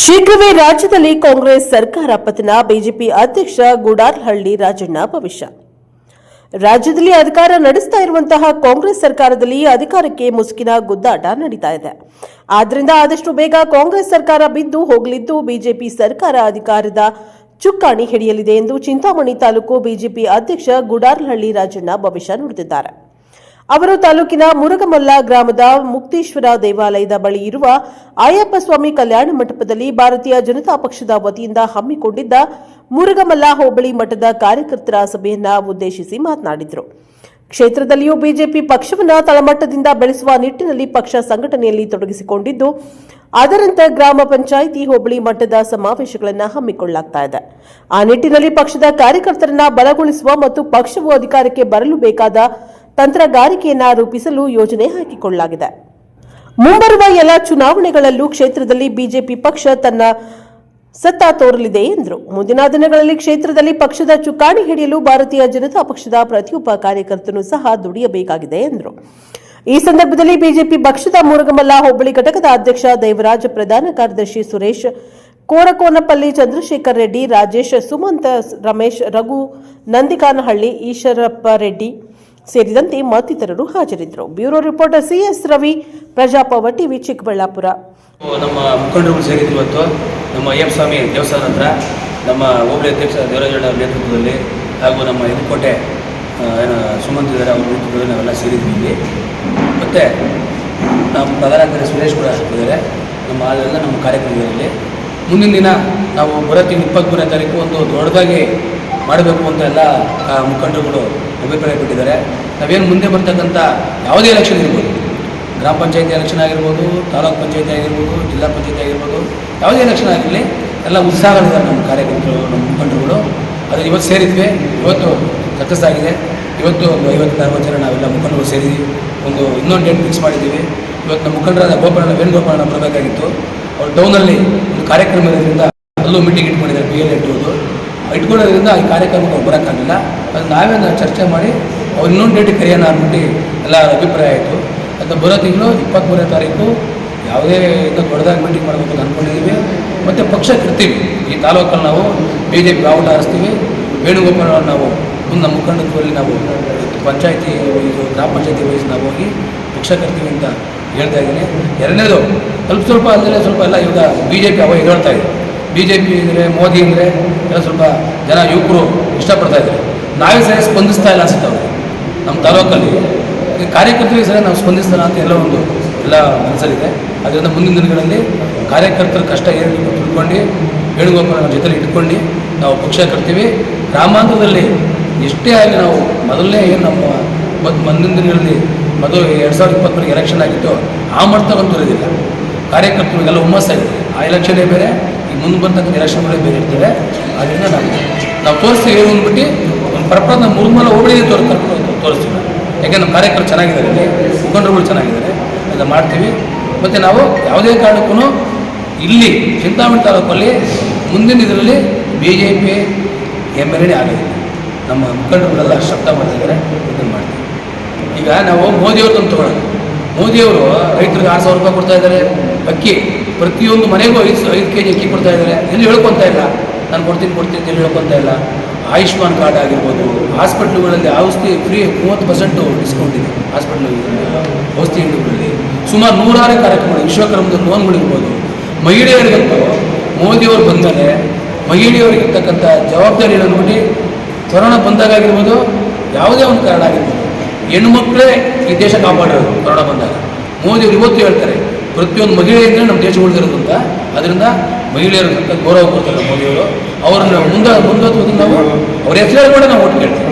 ಶೀಘ್ರವೇ ರಾಜ್ಯದಲ್ಲಿ ಕಾಂಗ್ರೆಸ್ ಸರ್ಕಾರ ಪತನ, ಬಿಜೆಪಿ ಅಧ್ಯಕ್ಷ ಗುಡಾರ್ಹಳ್ಳಿ ರಾಜಣ್ಣ ಭವಿಷ್ಯ. ರಾಜ್ಯದಲ್ಲಿ ಅಧಿಕಾರ ನಡೆಸ್ತಾ ಇರುವಂತಹ ಕಾಂಗ್ರೆಸ್ ಸರ್ಕಾರದಲ್ಲಿ ಅಧಿಕಾರಕ್ಕೆ ಮುಸುಕಿನ ಗುದ್ದಾಟ ನಡೀತಾ ಇದೆ. ಆದ್ದರಿಂದ ಆದಷ್ಟು ಬೇಗ ಕಾಂಗ್ರೆಸ್ ಸರ್ಕಾರ ಬಿದ್ದು ಹೋಗಲಿದ್ದು ಬಿಜೆಪಿ ಸರ್ಕಾರ ಅಧಿಕಾರದ ಚುಕ್ಕಾಣಿ ಹಿಡಿಯಲಿದೆ ಎಂದು ಚಿಂತಾಮಣಿ ತಾಲೂಕು ಬಿಜೆಪಿ ಅಧ್ಯಕ್ಷ ಗುಡಾರ್ಹಳ್ಳಿ ರಾಜಣ್ಣ ಭವಿಷ್ಯ ನುಡಿದಿದ್ದಾರೆ. ಅವರು ತಾಲೂಕಿನ ಮುರುಗಮಲ್ಲ ಗ್ರಾಮದ ಮುಕ್ತೇಶ್ವರ ದೇವಾಲಯದ ಬಳಿ ಇರುವ ಅಯ್ಯಪ್ಪ ಸ್ವಾಮಿ ಕಲ್ಯಾಣ ಮಂಟಪದಲ್ಲಿ ಭಾರತೀಯ ಜನತಾ ಪಕ್ಷದ ವತಿಯಿಂದ ಹಮ್ಮಿಕೊಂಡಿದ್ದ ಮುರುಗಮಲ್ಲ ಹೋಬಳಿ ಮಠದ ಕಾರ್ಯಕರ್ತರ ಸಭೆಯನ್ನ ಉದ್ದೇಶಿಸಿ ಮಾತನಾಡಿದರು. ಕ್ಷೇತ್ರದಲ್ಲಿಯೂ ಬಿಜೆಪಿ ಪಕ್ಷವನ್ನು ತಳಮಟ್ಟದಿಂದ ಬೆಳೆಸುವ ನಿಟ್ಟಿನಲ್ಲಿ ಪಕ್ಷ ಸಂಘಟನೆಯಲ್ಲಿ ತೊಡಗಿಸಿಕೊಂಡಿದ್ದು, ಅದರಂತೆ ಗ್ರಾಮ ಪಂಚಾಯಿತಿ ಹೋಬಳಿ ಮಟ್ಟದ ಸಮಾವೇಶಗಳನ್ನು ಹಮ್ಮಿಕೊಳ್ಳಲಾಗ್ತಾ ಇದೆ. ಆ ನಿಟ್ಟಿನಲ್ಲಿ ಪಕ್ಷದ ಕಾರ್ಯಕರ್ತರನ್ನ ಬಲಗೊಳಿಸುವ ಮತ್ತು ಪಕ್ಷವು ಅಧಿಕಾರಕ್ಕೆ ಬರಲು ಬೇಕಾದ ತಂತ್ರಗಾರಿಕೆಯನ್ನ ರೂಪಿಸಲು ಯೋಜನೆ ಹಾಕಿಕೊಳ್ಳಲಾಗಿದೆ. ಮುಂಬರುವ ಎಲ್ಲ ಚುನಾವಣೆಗಳಲ್ಲೂ ಕ್ಷೇತ್ರದಲ್ಲಿ ಬಿಜೆಪಿ ಪಕ್ಷ ತನ್ನ ಸತ್ತಾ ತೋರಲಿದೆ ಎಂದರು. ಮುಂದಿನ ದಿನಗಳಲ್ಲಿ ಕ್ಷೇತ್ರದಲ್ಲಿ ಪಕ್ಷದ ಚುಕ್ಕಾಣಿ ಹಿಡಿಯಲು ಭಾರತೀಯ ಜನತಾ ಪಕ್ಷದ ಪ್ರತಿಯೊಬ್ಬ ಕಾರ್ಯಕರ್ತನು ಸಹ ದುಡಿಯಬೇಕಾಗಿದೆ ಎಂದರು. ಈ ಸಂದರ್ಭದಲ್ಲಿ ಬಿಜೆಪಿ ಪಕ್ಷದ ಮುರುಗಮಲ್ಲ ಹೋಬಳಿ ಘಟಕದ ಅಧ್ಯಕ್ಷ ದೇವರಾಜ್, ಪ್ರಧಾನ ಕಾರ್ಯದರ್ಶಿ ಸುರೇಶ್, ಕೋರಕೋನಪಲ್ಲಿ ಚಂದ್ರಶೇಖರ್ ರೆಡ್ಡಿ, ರಾಜೇಶ್ ಸುಮಂತ, ರಮೇಶ್ ರಘು, ನಂದಿಕಾನಹಳ್ಳಿ, ಈಶ್ವರಪ್ಪ ರೆಡ್ಡಿ ಸೇರಿದಂತೆ ಮತ್ತಿತರರು ಹಾಜರಿದ್ದರು. ಬ್ಯೂರೋ ರಿಪೋರ್ಟರ್ ಸಿಎಸ್ ರವಿ, ಪ್ರಜಾಪವ ಟಿವಿ ಚಿಕ್ಕಬಳ್ಳಾಪುರ. ನಮ್ಮ ಮುಖಂಡರುಗಳು ಸೇರಿದ್ರು ಇವತ್ತು. ನಮ್ಮ ಎಂ ಸ್ವಾಮಿ ದೇವಸ್ಥಾನ ಹತ್ರ, ನಮ್ಮ ಹೋಬಳಿ ಅಧ್ಯಕ್ಷ ದೇವರಾಜಣ್ಣ ನೇತೃತ್ವದಲ್ಲಿ ಹಾಗೂ ನಮ್ಮ ಎದುಕೋಟೆ ಏನು ಸುಮಂತ್ ಇದ್ದಾರೆ ಅವ್ರ ನೇತೃತ್ವದಲ್ಲಿ ನಾವೆಲ್ಲ ಸೇರಿದ್ವಿ ಇಲ್ಲಿ. ಮತ್ತು ನಮ್ಮ ಪ್ರಧಾನ ಕಾರ್ಯ ಸುರೇಶ್ ಕೂಡ ಇದ್ದಾರೆ ನಮ್ಮ ಆದ್ದರಿಂದ ನಮ್ಮ ಕಾರ್ಯಕ್ರಮದಲ್ಲಿ. ಮುಂದಿನ ದಿನ ನಾವು ಬರೋ ತಿಂಗಳು ಇಪ್ಪತ್ತ್ಮೂರನೇ ತಾರೀಕು ಒಂದು ದೊಡ್ಡದಾಗಿ ಮಾಡಬೇಕು ಅಂತ ಎಲ್ಲ ಮುಖಂಡರುಗಳು ಅಭಿಪ್ರಾಯ ಬಿಟ್ಟಿದ್ದಾರೆ ನಾವೇನು ಮುಂದೆ ಬರ್ತಕ್ಕಂಥ ಯಾವುದೇ ಎಲೆಕ್ಷನ್ ಇರ್ಬೋದು. ಗ್ರಾಮ ಪಂಚಾಯತಿ ಎಲೆಕ್ಷನ್ ಆಗಿರ್ಬೋದು, ತಾಲೂಕು ಪಂಚಾಯತಿ ಆಗಿರ್ಬೋದು, ಜಿಲ್ಲಾ ಪಂಚಾಯತಿ ಆಗಿರ್ಬೋದು, ಯಾವುದೇ ಎಲೆಕ್ಷನ್ ಆಗಿರಲಿ ಎಲ್ಲ ಉತ್ಸಾಹಗಳಿದ್ದಾರೆ ನಮ್ಮ ಕಾರ್ಯಕರ್ತರು, ನಮ್ಮ ಮುಖಂಡರುಗಳು. ಅದು ಇವತ್ತು ಸೇರಿದ್ವಿ. ಇವತ್ತು ಸಕ್ಸಸ್ ಇವತ್ತು ಐವತ್ತು ಅರವತ್ತು ಜನ ನಾವೆಲ್ಲ ಮುಖಂಡರು ಸೇರಿದ್ವಿ ಒಂದು ಇನ್ನೊಂದು ಡೇಟ್ ಫಿಕ್ಸ್ ಮಾಡಿದ್ದೀವಿ. ಇವತ್ತು ನಮ್ಮ ಮುಖಂಡರಾದ ಗೋಪಾಲಣ್ಣ, ವೇಣುಗೋಪಾಲಣ್ಣ ಬರಬೇಕಾಗಿತ್ತು. ಅವ್ರು ಟೌನಲ್ಲಿ ಒಂದು ಕಾರ್ಯಕ್ರಮ ಇರೋದ್ರಿಂದ ಅಲ್ಲೂ ಮೀಟಿಂಗ್ ಇಟ್ಕೊಂಡಿದ್ದಾರೆ. ಬಿ ಎಲ್ ಇಟ್ಟುವುದು ಇಟ್ಕೊಳ್ಳೋದ್ರಿಂದ ಈ ಕಾರ್ಯಕ್ರಮಕ್ಕೆ ಅವ್ರು ಬರೋಕ್ಕಾಗಲಿಲ್ಲ ಅದು ನಾವೇ ಚರ್ಚೆ ಮಾಡಿ ಅವ್ರು ಇನ್ನೊಂದು ಡೇಟಿಗೆ ಕರೆಯೋಣ ಅಂದ್ಬಿಟ್ಟು ಎಲ್ಲ ಅಭಿಪ್ರಾಯ ಆಯಿತು. ಅದು ಬರೋ ತಿಂಗಳು ಇಪ್ಪತ್ತ್ಮೂರನೇ ತಾರೀಕು, ಯಾವುದೇ ಇದು ದೊಡ್ಡದಾಗಿ ಮೀಟಿಂಗ್ ಮಾಡಬೇಕು ಅಂತ ಅಂದ್ಕೊಂಡಿದ್ದೀವಿ ಮತ್ತು ಪಕ್ಷ ಇರ್ತೀವಿ. ಈ ತಾಲೂಕಲ್ಲಿ ನಾವು ಬಿ ಜೆ ಪಿ ಬಾವುಟ ಹಾರಿಸ್ತೀವಿ. ವೇಣುಗೋಪಾಲ ನಾವು ಮುಂದೆ ನಮ್ಮ ಮುಖಂಡತ್ವದಲ್ಲಿ ನಾವು ಪಂಚಾಯತಿ ಇದು ಗ್ರಾಮ ಪಂಚಾಯತಿ ವಯಸ್ಸು ನಾವು ಹೋಗಿ ಪಕ್ಷ ಕರ್ತೀವಿ ಅಂತ ಹೇಳ್ತಾ ಇದ್ದೀನಿ. ಎರಡನೇದು, ಸ್ವಲ್ಪ ಸ್ವಲ್ಪ ಅಲ್ಲದೆ ಸ್ವಲ್ಪ ಎಲ್ಲ ಇವಾಗ ಬಿ ಜೆ ಪಿ ಅವಾಗ ಹೇಳ್ತಾ ಇದೆ. ಬಿ ಜೆ ಪಿ ಅಂದರೆ ಮೋದಿ ಅಂದರೆ ಎಲ್ಲ ಸ್ವಲ್ಪ ಜನ ಯುವಕರು ಇಷ್ಟಪಡ್ತಾ ಇದ್ದಾರೆ. ನಾವೇ ಸರಿ ಸ್ಪಂದಿಸ್ತಾ ಇಲ್ಲ ಅನ್ಸುತ್ತೆ ಅವರು ನಮ್ಮ ತಾಲೂಕಲ್ಲಿ. ಕಾರ್ಯಕರ್ತರಿಗೆ ಸರಿ ನಾವು ಸ್ಪಂದಿಸ್ತಾರ ಅಂತ ಎಲ್ಲ ಒಂದು, ಎಲ್ಲ ಮನಸ್ಸಲ್ಲಿದೆ. ಅದರಿಂದ ಮುಂದಿನ ದಿನಗಳಲ್ಲಿ ಕಾರ್ಯಕರ್ತರ ಕಷ್ಟ ಏನು ತಿಳ್ಕೊಂಡು, ವೇಣುಗೋಪಾಲ ನಮ್ಮ ಜೊತೆಲಿ ಇಟ್ಕೊಂಡು ನಾವು ಪಕ್ಷ ಕಟ್ತೀವಿ. ಗ್ರಾಮಾಂತರದಲ್ಲಿ ಎಷ್ಟೇ ಆಗಿ ನಾವು ಮೊದಲನೇ ಏನು ನಮ್ಮ ಮತ್ತು ಮುಂದಿನ ದಿನಗಳಲ್ಲಿ ಮೊದಲು ಎರಡು ಸಾವಿರದ ಇಪ್ಪತ್ತೊಂದಕ್ಕೆ ಎಲೆಕ್ಷನ್ ಆಗಿತ್ತು, ಆ ಮಟ್ಟ ಬಂದಿರೋದಿಲ್ಲ ಕಾರ್ಯಕರ್ತರಿಗೆಲ್ಲ ಹುಮ್ಮಸ್ಸಾಗಿದೆ. ಆ ಎಲೆಕ್ಷನ್ನೇ ಬೇರೆ ಮುಂದೆ ಬರ್ತಕ್ಕಂಥ ಎಲೆಕ್ಷನ್ಗಳೇ ಬೇರೆ ಇರ್ತವೆ. ಅದರಿಂದ ನಾವು ನಾವು ತೋರಿಸ್ತೀವಿ ಏನು ಅಂದ್ಬಿಟ್ಟು ಒಂದು ಪರ್ಪಸ್ ನಮ್ಮ ಮುರುಮಲ ಹೋಬಳಿ ತೋರಿಸ್ತೀವಿ ಯಾಕೆಂದ್ರೆ ಯಾಕೆ ನಮ್ಮ ಕಾರ್ಯಕರ್ತರು ಚೆನ್ನಾಗಿದ್ದಾರೆ ಇಲ್ಲಿ, ಮುಖಂಡರುಗಳು ಚೆನ್ನಾಗಿದ್ದಾರೆ. ಅದನ್ನ ಮಾಡ್ತೀವಿ. ಮತ್ತು ನಾವು ಯಾವುದೇ ಕಾರಣಕ್ಕೂ ಇಲ್ಲಿ ಚಿಂತಾಮಣಿ ತಾಲೂಕಲ್ಲಿ ಮುಂದಿನ ಇದರಲ್ಲಿ B J P M L A ಆಗಿದೆ ನಮ್ಮ ಮುಖಂಡರುಗಳೆಲ್ಲ ಶಬ್ದ ಮಾಡ್ತಿದ್ದಾರೆ ಇದನ್ನು ಮಾಡ್ತೀವಿ. ಈಗ ನಾವು ಮೋದಿಯವ್ರದ್ದು ತೊಗೊಳ್ಳೋಣ. ಮೋದಿಯವರು ರೈತರಿಗೆ ಆರು ಸಾವಿರ ರೂಪಾಯಿ ಕೊಡ್ತಾ ಇದ್ದಾರೆ. ಅಕ್ಕಿ ಪ್ರತಿಯೊಂದು ಮನೆಗೂ ಐದು ಐದು ಕೆ ಜಿ ಅಕ್ಕಿ ಕೊಡ್ತಾ ಇದ್ದಾರೆ. ಎಲ್ಲಿ ಹೇಳ್ಕೊತಾ ಇಲ್ಲ. ನಾನು ಕೊಡ್ತೀನಿ ಕೊಡ್ತೀನಿ ಅಂತ ಹೇಳ್ಕೊತಾ ಇಲ್ಲ. ಆಯುಷ್ಮಾನ್ ಕಾರ್ಡ್ ಆಗಿರ್ಬೋದು, ಹಾಸ್ಪಿಟ್ಲುಗಳಲ್ಲಿ ಔಷಧಿ ಫ್ರೀ ಮೂವತ್ತು ಪರ್ಸೆಂಟು ಡಿಸ್ಕೌಂಟ್ ಇದೆ ಹಾಸ್ಪಿಟ್ಲು, ಔಷಧಿ ಅಂಗಡಿಗಳಲ್ಲಿ. ಸುಮಾರು ನೂರಾರು ಕಾರ್ಯಕ್ರಮಗಳು, ವಿಶ್ವಕರ್ಮದ ಲೋನ್ಗಳಿರ್ಬೋದು ಮಹಿಳೆಯರಿಗಂತೂ ಮೋದಿಯವರು ಬಂದರೆ ಜವಾಬ್ದಾರಿ ನೋಡಿ ಕೊರೋನಾ ಬಂದಾಗ ಆಗಿರ್ಬೋದು, ಯಾವುದೇ ಒಂದು ಕಾರಣ ಆಗಿರ್ಬೋದು. ಹೆಣ್ಣುಮಕ್ಕಳೇ ಈ ದೇಶ ಕಾಪಾಡಿರೋದು ಕೊರೋನಾ ಬಂದಾಗ. ಮೋದಿಯವರು ಇವತ್ತು ಹೇಳ್ತಾರೆ ಪ್ರತಿಯೊಂದು ಮಹಿಳೆಯಿಂದ ನಮ್ಮ ದೇಶ ಅಂತ ಅದರಿಂದ ಮಹಿಳೆಯರು ಗೌರವ ಕೊಡ್ತಾರೆ ಮೋದಿಯವರು ಅವ್ರನ್ನ ಮುಂದೆ ಮುಂದೋದ್ರಿಂದ ನಾವು ಅವ್ರ ಹೆಸರು ಕೂಡ ನಾವು ಓಟ್ ಕೇಳ್ತೀವಿ.